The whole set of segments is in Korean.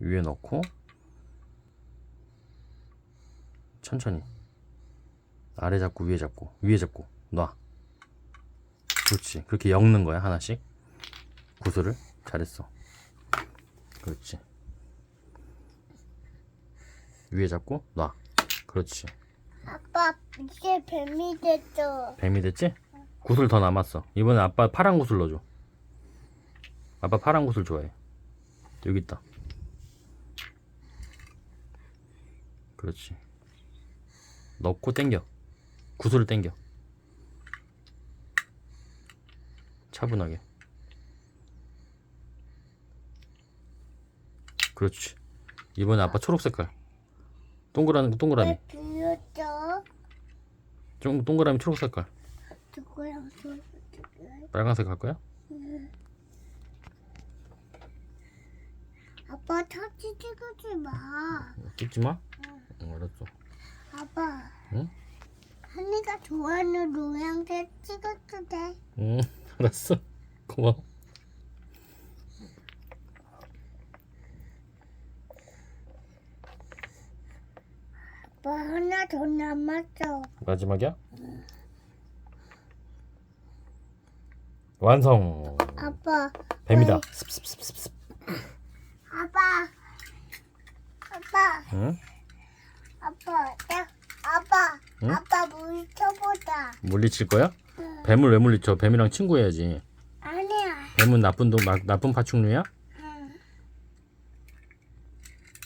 위에 넣고 천천히 아래 잡고 위에 잡고 위에 잡고 놔. 그렇지. 그렇게 엮는 거야 하나씩. 구슬을. 잘했어. 그렇지. 위에 잡고 놔. 그렇지. 아빠 이제 뱀이 됐어. 뱀이 됐지? 구슬 더 남았어. 이번에 아빠 파란 구슬 넣어줘. 아빠 파란 구슬 좋아해. 여기 있다 그렇지 넣고 당겨 구슬을 당겨 차분하게 그렇지 이번에 아빠 초록 색깔 동그라미 동그라미? 좀 동그라미 초록 색깔 누구랑? 빨간색 할 거야? 아빠 사진 찍지 마. 찍지 마. 아빠. 응? 한이가 좋아하는 모양새 찍어도 돼? 응, 알았어. 고마워. 아빠 하나 더 남았어. 마지막이야? 완성. 아빠. 뱀이다. 네. 습습습습습. 아빠. 아빠. 응? 아빠. 나, 아빠. 응? 아빠 물쳐보자. 물리칠 거야? 응. 뱀을 왜 물리쳐? 뱀이랑 친구해야지. 아니야. 뱀은 나쁜 동 나, 나쁜 파충류야? 응.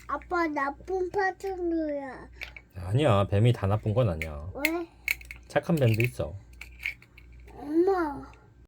아빠 나쁜 파충류야. 아니야. 뱀이 다 나쁜 건 아니야. 왜? 착한 뱀도 있어.